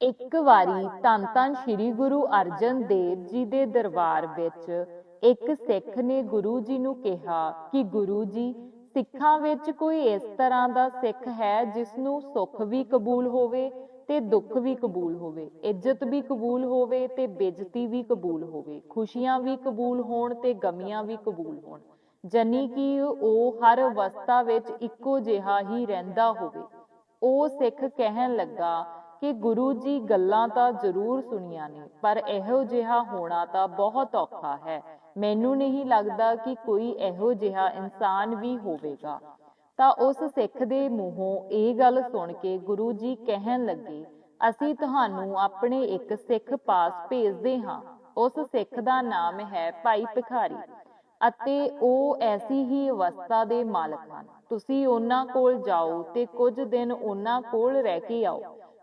ਇੱਕ ਵਾਰੀ ਧੰਨ ਧੰਨ ਸ੍ਰੀ ਗੁਰੂ ਅਰਜਨ ਦੇਵ ਜੀ ਦੇ ਦਰਬਾਰ ਵਿੱਚ ਇੱਕ ਸਿੱਖ ਨੇ ਗੁਰੂ ਜੀ ਨੂੰ ਕਿਹਾ ਕਿ ਗੁਰੂ ਜੀ, ਸਿੱਖਾਂ ਵਿੱਚ ਕੋਈ ਇਸ ਤਰ੍ਹਾਂ ਦਾ ਸਿੱਖ ਹੈ ਜਿਸ ਨੂੰ ਸੁੱਖ ਵੀ ਕਬੂਲ ਹੋਵੇ ਤੇ ਦੁੱਖ ਵੀ ਕਬੂਲ ਹੋਵੇ, ਇੱਜ਼ਤ ਵੀ ਕਬੂਲ ਹੋਵੇ ਤੇ ਬੇਇੱਜ਼ਤੀ ਵੀ ਕਬੂਲ ਹੋਵੇ, ਖੁਸ਼ੀਆਂ ਵੀ ਕਬੂਲ ਹੋਣ ਤੇ ਗਮੀਆਂ ਵੀ ਕਬੂਲ ਹੋਣ ਜਨੀ ਕਿ ਉਹ ਹਰ ਅਵਸਥਾ ਵਿੱਚ ਇੱਕੋ ਜਿਹਾ ਹੀ ਰਹਿੰਦਾ ਹੋਵੇ। ਉਹ ਸਿੱਖ ਕਹਿਣ ਲੱਗਾ ਕਿ ਗੁਰੂ ਜੀ ਗੱਲਾਂ ਤਾਂ ਜ਼ਰੂਰ ਸੁਣੀਆਂ ਨੇ, ਪਰ ਇਹੋ ਜਿਹਾ ਹੋਣਾ ਤਾਂ ਬਹੁਤ ਔਖਾ ਹੈ। ਮੈਨੂੰ ਨਹੀਂ ਲੱਗਦਾ ਕਿ ਕੋਈ ਇਹੋ ਜਿਹਾ ਇਨਸਾਨ ਵੀ ਹੋਵੇਗਾ। ਤਾਂ ਉਸ ਸਿੱਖ ਦੇ ਮੂੰਹੋਂ ਇਹ ਗੱਲ ਸੁਣ ਕੇ ਗੁਰੂ ਜੀ ਕਹਿਣ ਲੱਗੇ, ਅਸੀਂ ਤੁਹਾਨੂੰ ਆਪਣੇ ਇੱਕ ਸਿੱਖ ਪਾਸ ਭੇਜਦੇ ਹਾਂ। ਉਸ ਸਿੱਖ ਦਾ ਨਾਮ ਹੈ ਭਾਈ ਭਿਖਾਰੀ, ਅਤੇ ਉਹ ਐਸੀ ਹੀ ਅਵਸਥਾ ਦੇ ਮਾਲਕ ਹਨ। ਤੁਸੀਂ ਉਹਨਾਂ ਕੋਲ ਜਾਓ ਤੇ ਕੁਝ ਦਿਨ ਉਹਨਾਂ ਕੋਲ ਰਹਿ ਕੇ ਆਓ।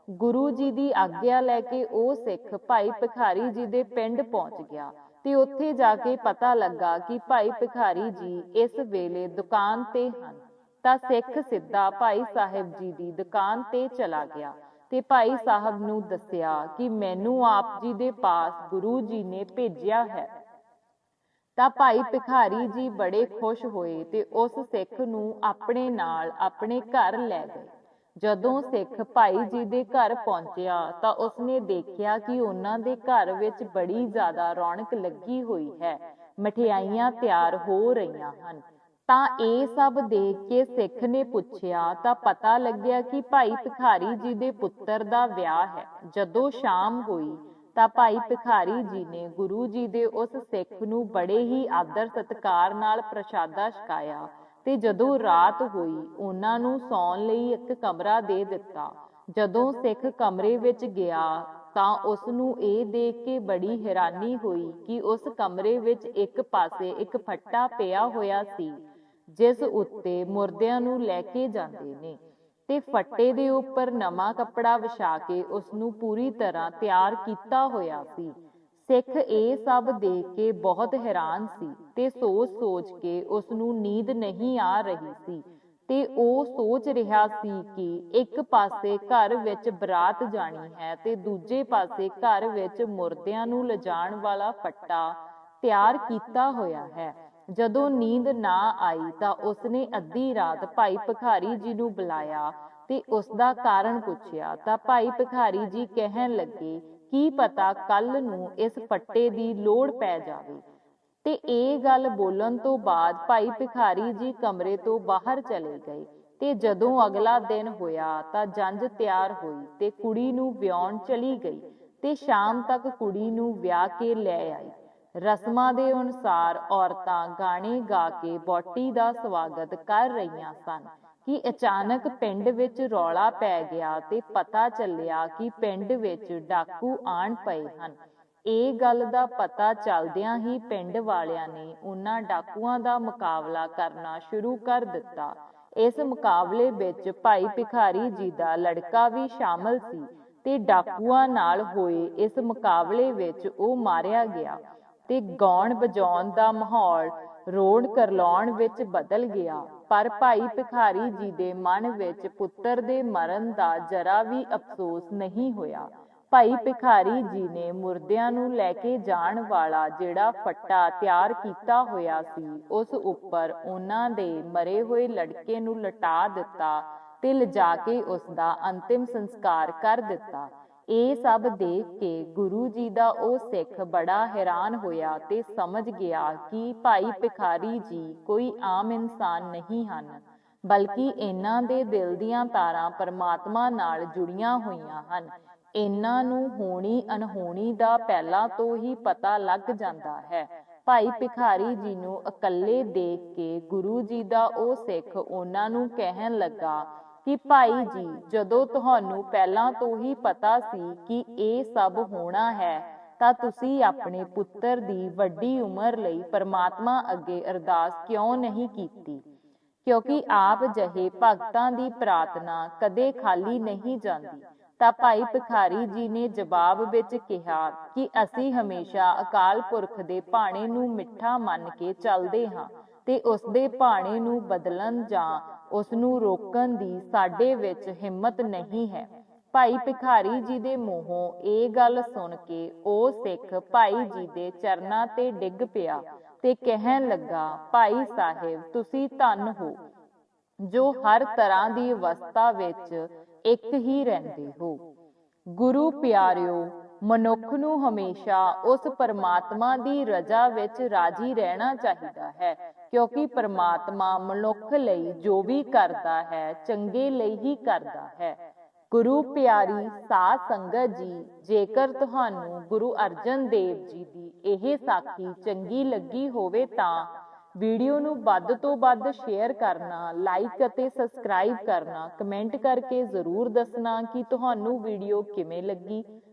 ਗੁਰੂ ਜੀ ਦੀ ਆਗਿਆ ਲੈ ਕੇ ਉਹ ਸਿੱਖ ਭਾਈ ਭਿਖਾਰੀ ਜੀ ਦੇ ਪਿੰਡ ਪਹੁੰਚ ਗਿਆ ਤੇ ਉੱਥੇ ਜਾ ਕੇ ਪਤਾ ਲੱਗਾ ਕਿ ਭਾਈ ਭਿਖਾਰੀ ਜੀ ਇਸ ਵੇਲੇ ਦੁਕਾਨ ਤੇ ਹਨ। ਤਾਂ ਸਿੱਖ ਸਿੱਧਾ ਭਾਈ ਸਾਹਿਬ ਜੀ ਦੀ ਦੁਕਾਨ ਤੇ ਚਲਾ ਗਿਆ ਤੇ ਭਾਈ ਸਾਹਿਬ ਨੂੰ ਦੱਸਿਆ ਕਿ ਮੈਨੂੰ ਆਪ ਜੀ ਦੇ ਪਾਸ ਗੁਰੂ ਜੀ ਨੇ ਭੇਜਿਆ ਹੈ। ਤਾਂ ਭਾਈ ਭਿਖਾਰੀ ਜੀ ਬੜੇ ਖੁਸ਼ ਹੋਏ ਤੇ ਉਸ ਸਿੱਖ ਨੂੰ ਆਪਣੇ ਨਾਲ ਆਪਣੇ ਘਰ ਲੈ ਗਏ। ਜਦੋਂ ਸਿੱਖ ਭਾਈ ਜੀ ਦੇ ਘਰ ਪਹੁੰਚਿਆ ਤਾਂ ਉਸਨੇ ਦੇਖਿਆ ਕਿ ਉਹਨਾਂ ਦੇ ਘਰ ਵਿੱਚ ਬੜੀ ਜ਼ਿਆਦਾ ਰੌਣਕ ਲੱਗੀ ਹੋਈ ਹੈ। ਮਠਿਆਈਆਂ ਤਿਆਰ ਹੋ ਰਹੀਆਂ ਹਨ। ਤਾਂ ਇਹ ਸਭ ਦੇਖ ਕੇ ਸਿੱਖ ਨੇ ਪੁੱਛਿਆ ਤਾਂ ਪਤਾ ਲੱਗਿਆ ਕਿ ਭਾਈ ਭਿਖਾਰੀ ਜੀ ਦੇ ਪੁੱਤਰ ਦਾ ਵਿਆਹ ਹੈ। ਜਦੋਂ ਸ਼ਾਮ ਹੋਈ ਤਾਂ ਭਾਈ ਭਿਖਾਰੀ ਜੀ ਨੇ ਗੁਰੂ ਜੀ ਦੇ ਉਸ ਸਿੱਖ ਨੂੰ ਬੜੇ ਹੀ ਆਦਰ ਸਤਿਕਾਰ ਨਾਲ ਪ੍ਰਸ਼ਾਦਾ ਛਕਾਇਆ। ਤੇ ਜਦੋਂ ਰਾਤ ਹੋਈ, ਉਹਨਾਂ ਨੂੰ ਸੌਣ ਲਈ ਇੱਕ ਕਮਰਾ ਦੇ ਦਿੱਤਾ। ਜਦੋਂ ਸਿੱਖ ਕਮਰੇ ਵਿੱਚ ਗਿਆ, ਤਾਂ ਉਸ ਨੂੰ ਇਹ ਦੇਖ ਕੇ ਬੜੀ ਹੈਰਾਨੀ ਹੋਈ ਕਿ ਉਸ ਕਮਰੇ ਵਿੱਚ ਇੱਕ ਪਾਸੇ ਇੱਕ ਫੱਟਾ ਪਿਆ ਹੋਇਆ ਸੀ, ਜਿਸ ਉੱਤੇ ਮੁਰਦਿਆਂ ਨੂੰ ਲੈ ਕੇ ਜਾਂਦੇ ਨੇ। ਤੇ ਫੱਟੇ ਦੇ ਉੱਪਰ ਨਵਾਂ ਕੱਪੜਾ ਵਿਛਾ ਕੇ ਉਸ ਨੂੰ ਪੂਰੀ ਤਰ੍ਹਾਂ ਤਿਆਰ ਕੀਤਾ ਹੋਇਆ ਸੀ। ਸਿੱਖ ਇਹ ਸਭ ਦੇਖ ਕੇ ਬਹੁਤ ਹੈਰਾਨ ਸੀ ਤੇ ਸੋਚ-ਸੋਚ ਕੇ ਉਸ ਨੂੰ ਨੀਂਦ ਨਹੀਂ ਆ ਰਹੀ ਸੀ ਤੇ ਉਹ ਸੋਚ ਰਿਹਾ ਸੀ ਕਿ ਇੱਕ ਪਾਸੇ ਘਰ ਵਿੱਚ ਬਰਾਤ ਜਾਣੀ ਹੈ ਤੇ ਦੂਜੇ ਪਾਸੇ ਘਰ ਵਿੱਚ ਮੁਰਦਿਆਂ ਨੂੰ ਲਿਜਾਣ ਵਾਲਾ ਫੱਟਾ ਤਿਆਰ ਕੀਤਾ ਹੋਇਆ ਹੈ। ਜਦੋਂ ਨੀਂਦ ਨਾ ਆਈ ਤਾਂ ਉਸਨੇ ਅੱਧੀ ਰਾਤ ਭਾਈ ਭਿਖਾਰੀ ਜੀ ਨੂੰ ਬੁਲਾਇਆ ਤੇ ਉਸ ਦਾ ਕਾਰਨ ਪੁੱਛਿਆ ਤਾਂ ਭਾਈ ਭਿਖਾਰੀ ਜੀ ਕਹਿਣ ਲੱਗੇ ਕੀ ਪਤਾ ਕੱਲ ਨੂੰ ਇਸ ਫੱਟੇ ਦੀ ਲੋੜ ਪੈ ਜਾਵੇ। ਤੇ ਇਹ ਗੱਲ ਬੋਲਣ ਤੋਂ ਬਾਅਦ ਭਾਈ ਭਿਖਾਰੀ ਜੀ ਕਮਰੇ ਤੋਂ ਬਾਹਰ ਚਲੇ ਗਏ ਤੇ ਜਦੋਂ ਅਗਲਾ ਦਿਨ ਹੋਇਆ ਤਾਂ ਜੰਜ ਤਿਆਰ ਹੋਈ ਤੇ ਕੁੜੀ ਨੂੰ ਵਿਆਹਣ ਚਲੀ ਗਈ ਤੇ ਸ਼ਾਮ ਤੱਕ ਕੁੜੀ ਨੂੰ ਵਿਆਹ ਕੇ ਲੈ ਆਈ। ਰਸਮਾਂ ਦੇ ਅਨੁਸਾਰ ਔਰਤਾਂ ਗਾਣੇ ਗਾ ਕੇ ਬੋਟੀ ਦਾ ਸਵਾਗਤ ਕਰ ਰਹੀਆਂ ਸਨ। ਕਿ ਅਚਾਨਕ ਪਿੰਡ ਵਿੱਚ ਰੌਲਾ ਪੈ ਗਿਆ ਤੇ ਪਤਾ ਚੱਲਿਆ ਕਿ ਪਿੰਡ ਵਿੱਚ ਡਾਕੂ ਆਣ ਪਏ ਹਨ। ਇਹ ਗੱਲ ਦਾ ਪਤਾ ਚੱਲਦਿਆਂ ਹੀ ਪਿੰਡ ਵਾਲਿਆਂ ਨੇ ਉਹਨਾਂ ਡਾਕੂਆਂ ਦਾ ਮੁਕਾਬਲਾ ਕਰਨਾ ਸ਼ੁਰੂ ਕਰ ਦਿੱਤਾ। ਇਸ ਮੁਕਾਬਲੇ ਵਿੱਚ ਭਾਈ ਭਿਖਾਰੀ ਜੀ ਦਾ ਲੜਕਾ ਵੀ ਸ਼ਾਮਲ ਸੀ ਤੇ ਡਾਕੂਆਂ ਨਾਲ ਹੋਏ ਇਸ ਮੁਕਾਬਲੇ ਵਿੱਚ ਉਹ ਮਾਰਿਆ ਗਿਆ ਤੇ ਗਾਉਣ ਵਜਾਉਣ ਦਾ ਮਾਹੌਲ ਰੋਡ ਕਰਲਾਉਣ ਵਿੱਚ ਬਦਲ ਗਿਆ। ਪਰ ਭਾਈ ਭਿਖਾਰੀ ਜੀ ਦੇ ਮਨ ਵਿੱਚ ਪੁੱਤਰ ਦੇ ਮਰਨ ਦਾ ਜਰਾ ਵੀ ਅਫਸੋਸ ਨਹੀਂ ਹੋਇਆ। ਭਾਈ ਭਿਖਾਰੀ ਜੀ ਨੇ ਮੁਰਦਿਆਂ ਨੂੰ ਲੈ ਕੇ ਜਾਣ ਵਾਲਾ ਜਿਹੜਾ ਫੱਟਾ ਤਿਆਰ ਕੀਤਾ ਹੋਇਆ ਸੀ, ਉਸ ਉੱਪਰ ਉਹਨਾਂ ਦੇ ਮਰੇ ਹੋਏ ਲੜਕੇ ਨੂੰ ਲਟਾ ਦਿੱਤਾ ਤੇ ਲਿਜਾ ਕੇ ਉਸ ਦਾ ਅੰਤਿਮ ਸੰਸਕਾਰ ਕਰ ਦਿੱਤਾ। ਇਹ ਸਭ ਦੇਖ ਕੇ ਗੁਰੂ ਜੀ ਦਾ ਉਹ ਸਿੱਖ ਬੜਾ ਹੈਰਾਨ ਹੋਇਆ ਤੇ ਸਮਝ ਗਿਆ ਕਿ ਭਾਈ ਭਿਖਾਰੀ ਜੀ ਕੋਈ ਆਮ ਇਨਸਾਨ ਨਹੀਂ ਹਨ, ਬਲਕਿ ਇਹਨਾਂ ਦੇ ਦਿਲ ਦੀਆਂ ਤਾਰਾਂ ਪਰਮਾਤਮਾ ਨਾਲ ਜੁੜੀਆਂ ਹੋਈਆਂ ਹਨ। ਇਹਨਾਂ ਨੂੰ ਹੋਣੀ ਅਨਹੋਣੀ ਦਾ ਪਹਿਲਾਂ ਤੋਂ ਹੀ ਪਤਾ ਲੱਗ ਜਾਂਦਾ ਹੈ। ਭਾਈ ਭਿਖਾਰੀ ਜੀ ਨੂੰ ਇਕੱਲੇ ਦੇਖ ਕੇ ਗੁਰੂ ਜੀ ਦਾ ਉਹ ਸਿੱਖ ਉਹਨਾਂ ਨੂੰ ਕਹਿਣ ਲੱਗਾ ਕਿ ਭਾਈ ਜੀ, ਜਦੋਂ ਤੁਹਾਨੂੰ ਪਹਿਲਾਂ ਤੋਂ ਹੀ ਪਤਾ ਸੀ ਕਿ ਇਹ ਸਭ ਹੋਣਾ ਹੈ, ਤਾਂ ਤੁਸੀਂ ਆਪਣੇ ਪੁੱਤਰ ਦੀ ਵੱਡੀ ਉਮਰ ਲਈ ਪਰਮਾਤਮਾ ਅੱਗੇ ਅਰਦਾਸ ਕਿਉਂ ਨਹੀਂ ਕੀਤੀ? ਕਿਉਂਕਿ ਆਪ ਜਹੇ ਭਗਤਾਂ ਦੀ ਪ੍ਰਾਰਥਨਾ ਕਦੇ ਖਾਲੀ ਨਹੀਂ ਜਾਂਦੀ। ਤਾਂ ਭਾਈ ਭਿਖਾਰੀ ਜੀ ਨੇ ਜਵਾਬ ਵਿੱਚ ਕਿਹਾ ਕਿ ਅਸੀਂ ਹਮੇਸ਼ਾ ਅਕਾਲ ਪੁਰਖ ਦੇ ਭਾਣੇ ਨੂੰ ਮਿੱਠਾ ਮੰਨ ਕੇ ਚੱਲਦੇ ਹਾਂ ਤੇ ਉਸ ਦੇ ਭਾਣੇ ਨੂੰ ਬਦਲਣ ਜਾਂ ਉਸ ਨੂੰ ਰੋਕਣ ਦੀ ਸਾਡੇ ਵਿੱਚ ਹਿੰਮਤ ਨਹੀਂ ਹੈ। ਭਾਈ ਭਿਖਾਰੀ ਜੀ ਦੇ ਮੂੰਹੋਂ ਇਹ ਗੱਲ ਸੁਣ ਕੇ ਉਹ ਸਿੱਖ ਭਾਈ ਜੀ ਦੇ ਚਰਨਾਂ ਤੇ ਡਿੱਗ ਪਿਆ ਤੇ ਕਹਿਣ ਲੱਗਾ, ਭਾਈ ਸਾਹਿਬ, ਤੁਸੀਂ ਧੰਨ ਹੋ, ਜੋ ਹਰ ਤਰ੍ਹਾਂ ਦੀ ਅਵਸਥਾ ਵਿੱਚ ਇੱਕ ਹੀ ਰਹਿੰਦੇ ਹੋ। ਗੁਰੂ ਪਿਆਰਿਓ ਮਨੁੱਖ ਨੂੰ ਹਮੇਸ਼ਾ ਉਸ ਪਰਮਾਤਮਾ ਦੀ ਰਜ਼ਾ ਵਿੱਚ ਰਾਜੀ ਰਹਿਣਾ ਚਾਹੀਦਾ ਹੈ, ਕਿਉਂਕਿ ਪਰਮਾਤਮਾ ਮਨੁੱਖ ਲਈ ਜੋ ਵੀ ਕਰਦਾ ਹੈ, ਚੰਗੇ ਲਈ ਹੀ ਕਰਦਾ ਹੈ। ਗੁਰੂ ਪਿਆਰੀ ਸਾਧ ਸੰਗਤ ਜੀ, ਜੇਕਰ ਤੁਹਾਨੂੰ ਗੁਰੂ ਅਰਜਨ ਦੇਵ ਜੀ ਦੀ ਇਹ ਸਾਖੀ ਚੰਗੀ ਲੱਗੀ ਹੋਵੇ ਤਾਂ ਵੀਡੀਓ ਨੂੰ ਵੱਧ ਤੋਂ ਵੱਧ ਸ਼ੇਅਰ ਕਰਨਾ, ਲਾਈਕ ਅਤੇ ਸਬਸਕ੍ਰਾਈਬ ਕਰਨਾ, ਕਮੈਂਟ ਕਰਕੇ ਜ਼ਰੂਰ ਦੱਸਣਾ ਕਿ ਤੁਹਾਨੂੰ ਵੀਡੀਓ ਕਿਵੇਂ ਲੱਗੀ।